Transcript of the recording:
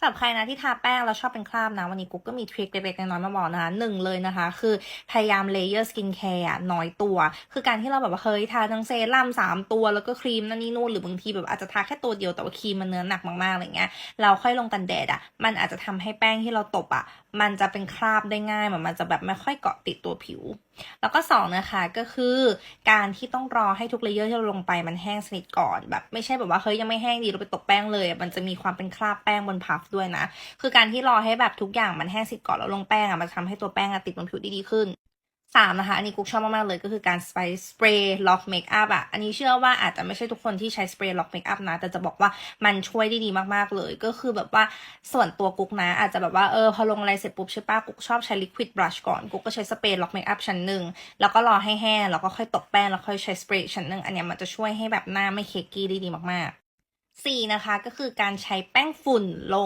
สำหรับใครนะที่ทาแป้งแล้วชอบเป็นคราบนะ วันนี้กุ๊กก็มีทริคเล็กๆน้อยๆมาบอกนะคะหนึ่งเลยนะคะ คือพยายามเลเยอร์สกินแคร์น้อยตัว คือการที่เราแบบว่าเฮ้ยทาทั้งเซรั่มสามตัวแล้วก็ครีมนั่นนี่นู่นหรือบางทีแบบอาจจะทาแค่ตัวเดียวแต่ว่าครีมมันเนื้อหนักมากๆอะไรเงี้ยเราค่อยลงกันแดดอะมันอาจจะทำให้แป้งที่เราตบอะมันจะเป็นคราบได้ง่ายเหมือนมันจะแบบไม่ค่อยเกาะติดตัวผิว แล้วก็สองนะคะก็คือการที่ต้องรอให้ทุกเลเยอร์ที่เราลงไปมันแห้งสนิทก่อนแบบไม่ใช่แบบว่าเฮ้ยยังไม่แห้งดีเราไปตบแป้งเลยอะมันจะมีความเป็นคราบแป้งบนพัฟด้วยนะ คือการที่รอให้แบบทุกอย่างมันแห้งสิก่อนแล้วลงแป้งอะมันจะทำให้ตัวแป้งอะติดบนผิวได้ดีขึ้นสามนะคะ อันนี้กุ๊กชอบมาก ๆ เลยก็คือการสไปสเปรย์ล็อกเมคอัพอะ อันนี้เชื่อว่าอาจจะไม่ใช่ทุกคนที่ใช้สเปรย์ล็อกเมคอัพนะ แต่จะบอกว่ามันช่วยได้ดีมาก ๆ เลย ก็คือแบบว่าส่วนตัวกุ๊กนะ อาจจะแบบว่าเออพอลงอะไรเสร็จปุ๊บใช่ปะกุ๊กชอบใช้ลิควิดบลัชก่อน กุ๊กก็ใช้สเปรย์ล็อกเมคอัพชั้นหนึ่งแล้วก็รอให้แห้งแล้วก็ค่อยตบแป้งแล้วค่อยใช้สเปรย์ชั้นหนึ่งอันนี้มันจะช่วยให้แบบหน้าไม่เคกกี้ได้ดีมากๆสี่นะคะก็คือการใช้แป้งฝุ่นลง